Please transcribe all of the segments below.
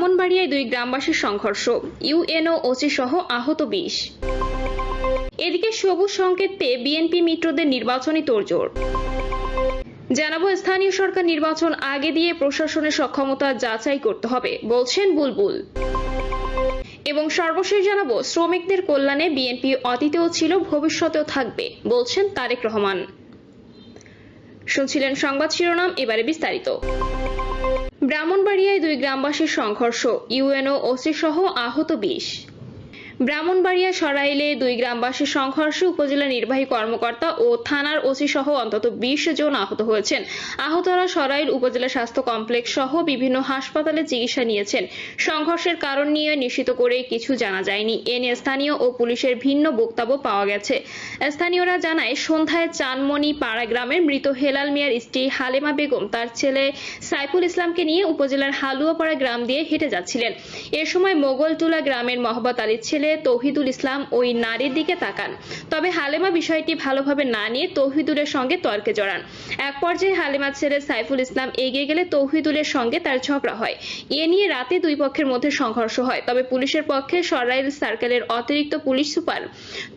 ব্রাহ্মণবাড়িয়ায় দুই গ্রামবাসীর সংঘর্ষ ইউএনও ওসি সহ আহত বিশ। এদিকে সবুজ সংকেত পেয়ে বিএনপি মিত্রদের নির্বাচনী তোড়জোড়। জানাব, স্থানীয় সরকার নির্বাচন আগে দিয়ে প্রশাসনের সক্ষমতা যাচাই করতে হবে, বলছেন বুলবুল। এবং সর্বশেষ জানাব, শ্রমিকদের কল্যাণে বিএনপি অতীতেও ছিল, ভবিষ্যতেও থাকবে, বলছেন তারেক রহমান। শুনছিলেন সংবাদ শিরোনাম, এবারে বিস্তারিত। ব্রাহ্মণবাড়িয়ায় দুই গ্রামবাসীর সংঘর্ষ ইউএনও ওসি সহ আহত বিশ। ব্রাহ্মণবাড়িয়া সরাইলে দুই গ্রামবাসীর সংঘর্ষে উপজেলা নির্বাহী কর্মকর্তা ও থানার ওসি সহ অন্তত বিশ জন আহত হয়েছেন। আহতরা সরাইল উপজেলা স্বাস্থ্য কমপ্লেক্স সহ বিভিন্ন হাসপাতালে চিকিৎসা নিয়েছেন। সংঘর্ষের কারণ নিয়ে নিশ্চিত করে কিছু জানা যায়নি। এ নিয়ে স্থানীয় ও পুলিশের ভিন্ন বক্তব্য পাওয়া গেছে। স্থানীয়রা জানায়, সন্ধ্যায় চানমণি পাড়া গ্রামের মৃত হেলাল মিয়ার স্ত্রী হালেমা বেগম তার ছেলে সাইফুল ইসলামকে নিয়ে উপজেলার হালুয়াপাড়া গ্রাম দিয়ে হেঁটে যাচ্ছিলেন। এ সময় মোগলটুলা গ্রামের মহব্বত আলীর ছেলে তৌহিদুল ইসলাম ওই নারীর দিকে তাকান। তবে হালেমা বিষয়টি ভালোভাবে না নিয়ে তৌহিদুলের সঙ্গে তর্কে জড়ান। এক পর্যায়ে হালেমার ছেলে সাইফুল ইসলাম এগিয়ে গেলে তৌহিদুলের সঙ্গে তার ঝগড়া হয়। এ নিয়ে রাতে দুই পক্ষের মধ্যে সংঘর্ষ হয়। তবে পুলিশের পক্ষে সরাইল সার্কেলের অতিরিক্ত পুলিশ সুপার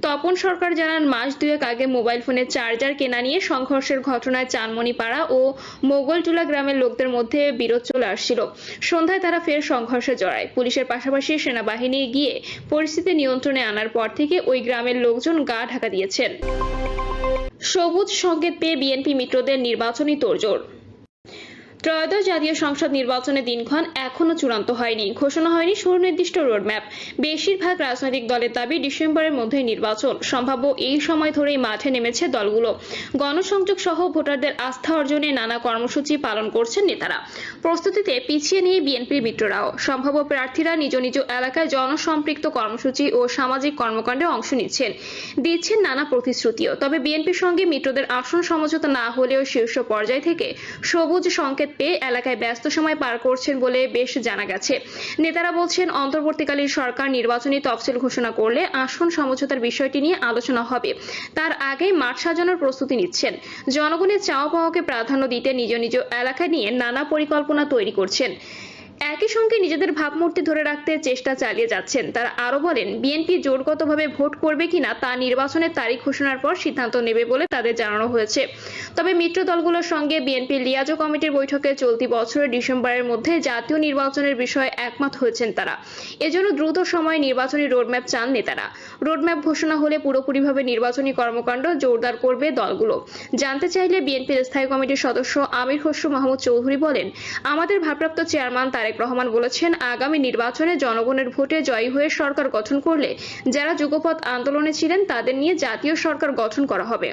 তপন সরকার জানান, মাস দুয়েক আগে মোবাইল ফোনের চার্জার কেনা নিয়ে সংঘর্ষের ঘটনায় চানমণিপাড়া ও মোগলটুলা গ্রামের লোকদের মধ্যে বিরোধ চলে আসছিল। সন্ধ্যায় তারা ফের সংঘর্ষে জড়ায়। পুলিশের পাশাপাশি সেনাবাহিনী গিয়ে পরিস্থিতি নিয়ন্ত্রণে আনার পর থেকে ওই গ্রামের লোকজন গা ঢাকা দিয়েছেন। সবুজ সংকেত পেয়ে বিএনপি মিত্রদের নির্বাচনী তোড়জোড়। ত্রয়োদশ জাতীয় সংসদ নির্বাচনের দিনক্ষণ এখনও চূড়ান্ত হয়নি। ঘোষণা হয়নি সুনির্দিষ্ট রোডম্যাপ। বেশিরভাগ রাজনৈতিক দলের দাবি ডিসেম্বরের মধ্যে নির্বাচন। সম্ভাব্য এই সময় ধরেই মাঠে নেমেছে দলগুলো। গণসংযোগ সহ ভোটারদের আস্থা অর্জনে নানা কর্মসূচি পালন করছেন নেতারা। প্রস্তুতিতে পিছিয়ে নিয়ে বিএনপির মিত্ররাও সম্ভাব্য প্রার্থীরা নিজ নিজ এলাকায় জনসম্পৃক্ত কর্মসূচি ও সামাজিক কর্মকাণ্ডে অংশ নিচ্ছেন। দিচ্ছেন নানা প্রতিশ্রুতিও। তবে বিএনপির সঙ্গে মিত্রদের আসন সমঝোতা না হলেও শীর্ষ পর্যায় থেকে সবুজ সংকেত পেয়ে এলাকায় ব্যস্ত সময় পার করছেন বলে বেশ জানা গেছে। নেতারা বলছেন, অন্তর্বর্তীকালীন সরকার নির্বাচনী তফসিল ঘোষণা করলে আসন সমঝোতার বিষয়টি নিয়ে আলোচনা হবে। তার আগে মাঠ সাজানোর প্রস্তুতি নিচ্ছেন। জনগণের চাওয়া পাওয়াকে প্রাধান্য দিতে নিজ নিজ এলাকা নিয়ে নানা পরিকল্পনা তৈরি করছেন। একই সঙ্গে নিজেদের ভাবমূর্তি ধরে রাখতে চেষ্টা চালিয়ে যাচ্ছেন। তারা আরও বলেন, বিএনপি জোরগতভাবে ভোট করবে কিনা তা নির্বাচনের তারিখ ঘোষণার পর সিদ্ধান্ত নেবে বলে তাদের জানানো হয়েছে। তবে মিত্র দলগুলোর সঙ্গে বিএনপি লিয়াজো কমিটির বৈঠকে চলতি বছরের ডিসেম্বরের মধ্যে জাতীয় নির্বাচনের বিষয়ে একমত হয়েছেন তারা। এজন্য দ্রুত সময়ে নির্বাচনী রোডম্যাপ চান নেতারা। রোডম্যাপ ঘোষণা হলে পুরোপুরিভাবে নির্বাচনী কর্মকাণ্ড জোরদার করবে দলগুলো। জানতে চাইলে বিএনপির স্থায়ী কমিটির সদস্য আমির খসরু মাহমুদ চৌধুরী বলেন, আমাদের ভারপ্রাপ্ত চেয়ারম্যান তারেক রহমান বলেছেন, আগামী নির্বাচনে জনগণের ভোটে জয়ী হয়ে সরকার গঠন করলে যারা যুগপৎ আন্দোলনে ছিলেন তাদের নিয়ে জাতীয় সরকার গঠন করা হবে।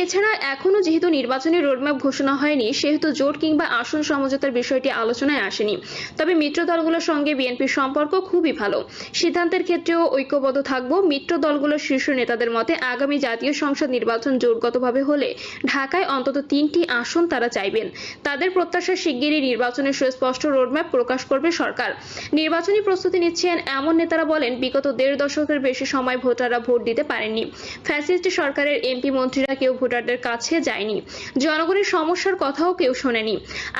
এছাড়া এখনও যেহেতু নির্বাচনী রোডম্যাপ ঘোষণা হয়নি, সেহেতু জোট কিংবা আসন সমঝোতার বিষয়টি আলোচনায় আসেনি। তবে মিত্র দলগুলোর সঙ্গে বিএনপির সম্পর্ক খুবই ভালো। সিদ্ধান্তের ক্ষেত্রেও ঐক্যবদ্ধ থাকব। মিত্র দলগুলোর শীর্ষ নেতাদের মতে, আগামী জাতীয় সংসদ নির্বাচন জোটগতভাবে হলে ঢাকায় অন্তত তিনটি আসন তারা চাইবেন। তাদের প্রত্যাশা শিগগিরই নির্বাচনের সুস্পষ্ট রোডম্যাপ প্রকাশ করবে সরকার। নির্বাচনী প্রস্তুতি নিচ্ছেন এমন নেতারা বলেন, বিগত দেড় দশকের বেশি সময় ভোটাররা ভোট দিতে পারেননি। ফ্যাসিস্ট সরকারের এমপি মন্ত্রীরা কেউ ভোটারদের কাছে যায়নি। জনগণের সমস্যার কথাও কেউ শোনেনি।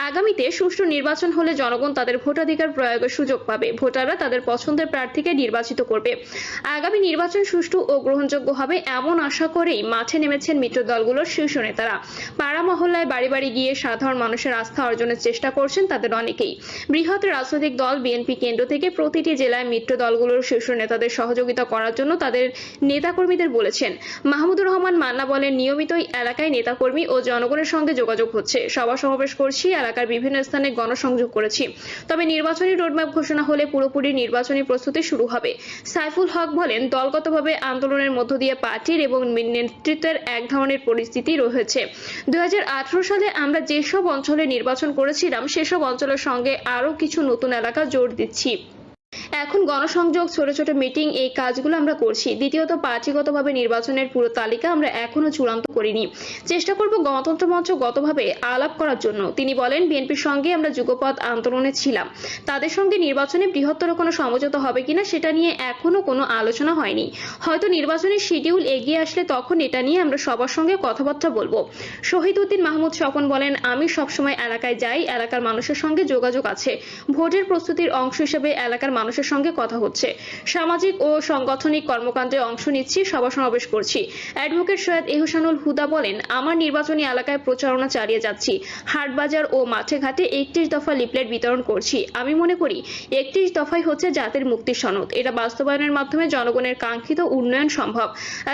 আগামীতে সুষ্ঠু নির্বাচন হলে জনগণ তাদের ভোটাধিকার প্রয়োগের সুযোগ পাবে। ভোটাররা তাদের পছন্দের প্রার্থীকে নির্বাচিত করবে। আগামী নির্বাচন সুষ্ঠু ও গ্রহণযোগ্য হবে এমন আশা করেই মাঠে নেমেছেন মিত্র দলগুলোর শীর্ষ নেতারা। পাড়া মহল্লায় বাড়ি বাড়ি গিয়ে সাধারণ মানুষের আস্থা অর্জনের চেষ্টা করছেন তাদের অনেকেই। বৃহৎ রাজনৈতিক দল বিএনপি কেন্দ্র থেকে প্রতিটি জেলায় মিত্র দলগুলোর শীর্ষ নেতাদের সহযোগিতা করার জন্য তাদের নেতাকর্মীদের বলেছেন। মাহমুদুর রহমান মান্না বলেন নিয়মিতই এলাকায় নেতাকর্মী ও জনগণের সঙ্গে যোগাযোগ হচ্ছে। সভা সমাবেশ করছি, এলাকার বিভিন্ন স্থানে গণসংযোগ করেছি। তবে নির্বাচনী রোডম্যাপ ঘোষণা হলে পুরোপুরি নির্বাচনী প্রস্তুতি শুরু হবে। সাইফুল হক বলেন, দলগতভাবে আন্দোলনের মধ্য দিয়ে পার্টির এবং নেতৃত্বের এক ধরনের পরিস্থিতি রয়েছে। দু হাজার আঠারো সালে আমরা যেসব অঞ্চলে নির্বাচন করেছিলাম, সেসব অঞ্চলের সঙ্গে আরও কিছু নতুন এলাকা জোর দিচ্ছি। এখন গণসংযোগ, ছোট ছোট মিটিং এই কাজগুলো আমরা করছি। দ্বিতীয়ত, পার্টিগতভাবে নির্বাচনের পুরো তালিকা আমরা এখনও চূড়ান্ত করিনি। চেষ্টা করব গণতন্ত্র মঞ্চ গতভাবে আলাপ করার জন্য। তিনি বলেন, বিএনপির সঙ্গে আমরা যুগপৎ আন্দোলনে ছিলাম। তাদের সঙ্গে নির্বাচনে বৃহত্তর কোনো সমঝোতা হবে কিনা সেটা নিয়ে এখনও কোনো আলোচনা হয়নি। হয়তো নির্বাচনের শিডিউল এগিয়ে আসলে তখন এটা নিয়ে আমরা সবার সঙ্গে কথাবার্তা বলব। শহীদ উদ্দিন মাহমুদ স্বপন বলেন, আমি সবসময় এলাকায় যাই, এলাকার মানুষের সঙ্গে যোগাযোগ আছে। ভোটের প্রস্তুতির অংশ হিসেবে এলাকার মানুষের সঙ্গে কথা হচ্ছে। সামাজিক ও সাংগঠনিক কর্মকাণ্ডে অংশ নিচ্ছি, সভা সমাবেশ করছি। অ্যাডভোকেট সৈয়দ এহসানুল হুদা বলেন, আমার নির্বাচনী এলাকায় প্রচারণা চালিয়ে যাচ্ছি। হাটবাজার ও মাঠে ঘাটে একত্রিশ দফা লিফলেট বিতরণ করছি। আমি মনে করি, একত্রিশ দফাই হচ্ছে জাতির মুক্তির সনদ। এটা বাস্তবায়নের মাধ্যমে জনগণের কাঙ্ক্ষিত উন্নয়ন সম্ভব।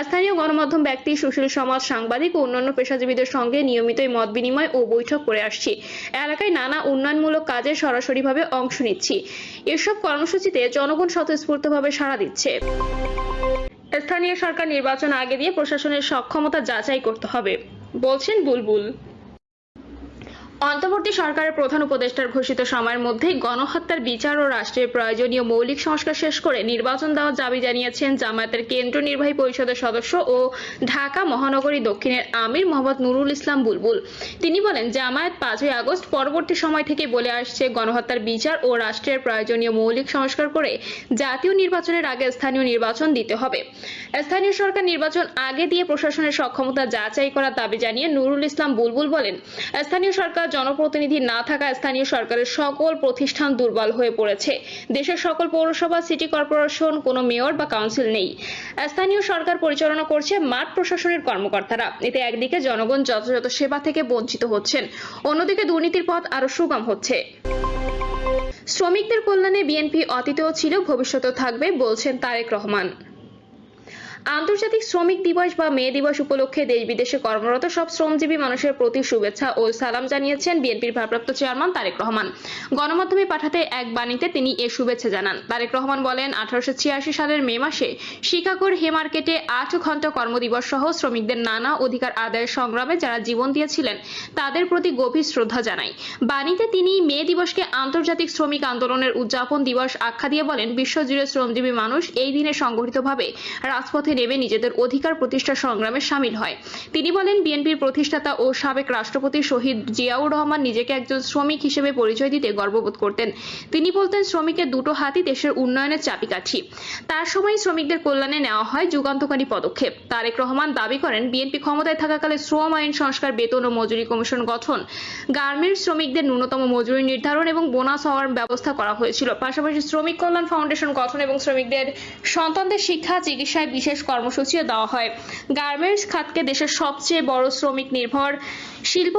স্থানীয় গণমাধ্যম ব্যক্তি, সুশীল সমাজ, সাংবাদিক ও অন্যান্য পেশাজীবীদের সঙ্গে নিয়মিতই মত বিনিময় ও বৈঠক করে আসছি। এলাকায় নানা উন্নয়নমূলক কাজে সরাসরিভাবে অংশ নিচ্ছি। এসব কর্মসূচিতে জনগণ স্বতঃস্ফূর্তভাবে সাড়া দিচ্ছে। স্থানীয় সরকার নির্বাচন আগে দিয়ে প্রশাসনের সক্ষমতা যাচাই করতে হবে, বলছেন বুলবুল। অন্তর্বর্তী সরকারের প্রধান উপদেষ্টার ঘোষিত সময়ের মধ্যেই গণহত্যার বিচার ও রাষ্ট্রের প্রয়োজনীয় মৌলিক সংস্কার শেষ করে নির্বাচন দেওয়ার দাবি জানিয়েছেন জামায়াতের কেন্দ্রীয় নির্বাহী পরিষদের সদস্য ও ঢাকা মহানগরী দক্ষিণের আমির মোহাম্মদ নুরুল ইসলাম বুলবুল। তিনি বলেন, জামায়াত পাঁচই আগস্ট পরবর্তী সময় থেকে বলে আসছে, গণহত্যার বিচার ও রাষ্ট্রের প্রয়োজনীয় মৌলিক সংস্কার করে জাতীয় নির্বাচনের আগে স্থানীয় নির্বাচন দিতে হবে। স্থানীয় সরকার নির্বাচন আগে দিয়ে প্রশাসনের সক্ষমতা যাচাই করার দাবি জানিয়ে নুরুল ইসলাম বুলবুল বলেন, স্থানীয় সরকার জনপ্রতিনিধি না থাকা স্থানীয় সরকারের সকল প্রতিষ্ঠান দুর্বল হয়ে পড়েছে। দেশের সকল পৌরসভা, সিটি কর্পোরেশন, কোনো মেয়র বা কাউন্সিল নেই। স্থানীয় সরকার পরিচালনা করছে মাঠ প্রশাসনের কর্মকর্তারা। এতে একদিকে জনগণ যথাযথ সেবা থেকে বঞ্চিত হচ্ছেন, অন্যদিকে দুর্নীতির পথ আরও সুগম হচ্ছে। শ্রমিকদের কল্যাণে বিএনপি অতীতেও ছিল, ভবিষ্যতেও থাকবে, বলছেন তারেক রহমান। আন্তর্জাতিক শ্রমিক দিবস বা মে দিবস উপলক্ষে দেশ বিদেশে কর্মরত সব শ্রমজীবী মানুষের প্রতি শুভেচ্ছা ও সালাম জানিয়েছেন বিএনপির ভারপ্রাপ্ত চেয়ারম্যান তারেক রহমান। গণমাধ্যমে পাঠাতে এক বাণীতে তিনি এ শুভেচ্ছা জানান। তারেক রহমান বলেন, আঠারোশো ছিয়াশি সালের মে মাসে শিকাগোর হেমার্কেটে আট ঘণ্টা কর্মদিবস সহ শ্রমিকদের নানা অধিকার আদায়ের সংগ্রামে যারা জীবন দিয়েছিলেন, তাদের প্রতি গভীর শ্রদ্ধা জানাই। বাণীতে তিনি মে দিবসকে আন্তর্জাতিক শ্রমিক আন্দোলনের উদযাপন দিবস আখ্যা দিয়ে বলেন, বিশ্বজুড়ে শ্রমজীবী মানুষ এই দিনে সংগঠিতভাবে রাজপথে নেমে নিজেদের অধিকার প্রতিষ্ঠা সংগ্রামে সামিল হয়। তিনি বলেন, বিএনপির প্রতিষ্ঠাতা ও সাবেক রাষ্ট্রপতি শহীদ জিয়াউর রহমান নিজেকে একজন শ্রমিক হিসেবে পরিচয় দিতে গর্ববোধ করতেন। তিনি বলতেন, শ্রমিকের দুটো হাতই দেশের উন্নয়নের চাবিকাঠি। তার সময় শ্রমিকদের কল্যাণে নেওয়া হয় যুগান্তকারী পদক্ষেপ। তারেক রহমান দাবি করেন, বিএনপি ক্ষমতায় থাকাকালে শ্রম আইন সংস্কার, বেতন ও মজুরি কমিশন গঠন, গার্মেন্টস শ্রমিকদের ন্যূনতম মজুরি নির্ধারণ এবং বোনাস হওয়ার ব্যবস্থা করা হয়েছিল। পাশাপাশি শ্রমিক কল্যাণ ফাউন্ডেশন গঠন এবং শ্রমিকদের সন্তানদের শিক্ষা, চিকিৎসায় বিশেষ কর্মসূচিও দেওয়া হয়। গার্মেন্টস খাতকে দেশের সবচেয়ে বড় শ্রমিক নির্ভর শিল্প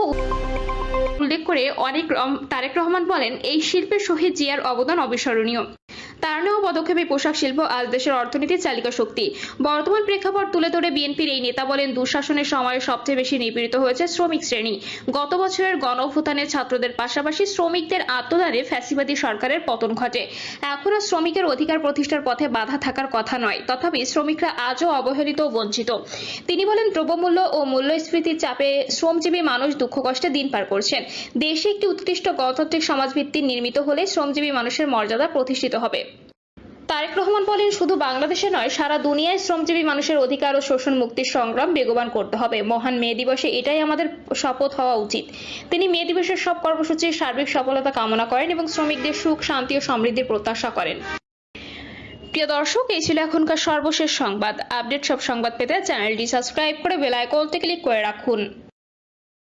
উল্লেখ করে অনেক তারেক রহমান বলেন, এই শিল্পের শহীদ জিয়ার অবদান অবিস্মরণীয়। তার পদক্ষেপে পোশাক শিল্প আজ দেশের অর্থনীতির চালিকা শক্তি। বর্তমান প্রেক্ষাপট তুলে ধরে বিএনপির এই নেতা বলেন, দুঃশাসনের সময়ে সবচেয়ে বেশি নিপীড়িত হয়েছে শ্রমিক শ্রেণি। গত বছরের গণ ছাত্রদের পাশাপাশি শ্রমিকদের আত্মদানে ফ্যাসিবাদী সরকারের পতন ঘটে। এখনও শ্রমিকের অধিকার প্রতিষ্ঠার পথে বাধা থাকার কথা নয়, তথাপি শ্রমিকরা আজও অবহেলিত বঞ্চিত। তিনি বলেন, দ্রব্যমূল্য ও মূল্যস্ফীতির চাপে শ্রমজীবী মানুষ দুঃখ কষ্টে দিন পার করছেন। দেশে একটি উৎকৃষ্ট গণতান্ত্রিক সমাজভিত্তি নির্মিত হলে শ্রমজীবী মানুষের মর্যাদা প্রতিষ্ঠিত হবে। তারেক রহমান বলেন, শুধু বাংলাদেশে নয়, সারা দুনিয়ায় শ্রমজীবী মানুষের অধিকার ও শোষণ মুক্তির সংগ্রাম বেগবান করতে হবে। মহান মে দিবসে এটাই আমাদের শপথ হওয়া উচিত। তিনি মে দিবসের সব কর্মসূচির সার্বিক সফলতা কামনা করেন এবং শ্রমিকদের সুখ, শান্তি ও সমৃদ্ধির প্রত্যাশা করেন। প্রিয় দর্শক, এই ছিল এখনকার সর্বশেষ সংবাদ। আপডেট সব সংবাদ পেতে চ্যানেলটি সাবস্ক্রাইব করে বেল আইকনটি ক্লিক করে রাখুন।